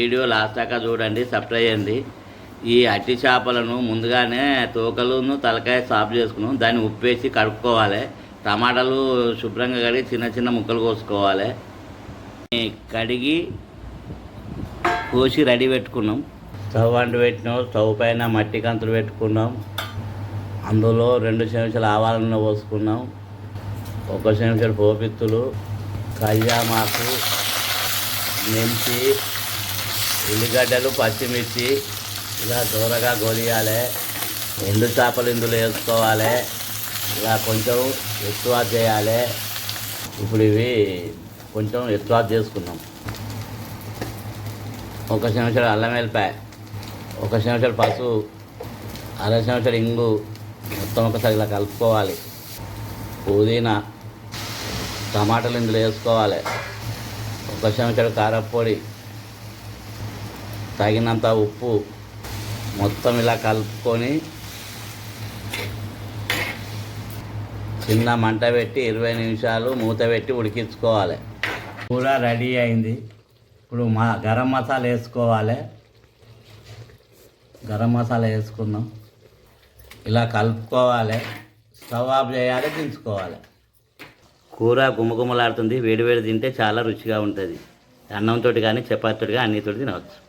Video last దాకా చూడండి subscribe చేయండి. ఈ అట్టి చేపలను ముందుగానే తోకలును తలకాయ సాఫ్ చేసుకున్నాం. దాన్ని ఉప్పేసి కడుక్కోవాలి. టమాటాలు శుభ్రంగా కడిగి చిన్న చిన్న ముక్కలు కోసుకోవాలి. కడిగి కోసి రెడీ పెట్టుకున్నాం. స్టవ్ అంటు పెట్టినాం. స్టవ్ పైన మట్టి కంతులు పెట్టుకున్నాం. అందులో రెండు చెంచాలు ఆవాల నూనె పోసుకున్నాం. ఒక చెంచాలు పోపిత్తులు కళ్యామాకు మెంతి ఉల్లిగడ్డలు పచ్చిమిర్చి ఇలా దూరగా గొలియాలి. ఎండు చేపలు ఇందులో వేసుకోవాలి. ఇలా కొంచెం ఎక్కువ చేయాలి. ఇప్పుడు ఇవి కొంచెం ఎక్కువ చేసుకున్నాం. ఒక చెంచాడు అల్లం వెల్లిపాయ ఒక చెంచాడు పసుపు అర చెంచాడు ఇంగు. మొత్తం ఒకసారి ఇలా కలుపుకోవాలి. పుదీనా టమాటాలు ఇందులో వేసుకోవాలి. ఒక చెంచాడు కారపొడి తగినంత ఉప్పు మొత్తం ఇలా కలుపుకొని చిన్న మంట పెట్టి ఇరవై నిమిషాలు మూత పెట్టి ఉడికించుకోవాలి. కూర రెడీ అయింది. ఇప్పుడు మా గరం మసాలా వేసుకోవాలి. గరం మసాలా వేసుకున్నాం ఇలా కలుపుకోవాలి. స్టవ్ ఆఫ్ చేయాలి దించుకోవాలి. కూర గుమగుమలాడుతుంది. వేడి వేడి తింటే చాలా రుచిగా ఉంటుంది. అన్నంతో కానీ చపాతీతో కానీ అన్నితో తినవచ్చు.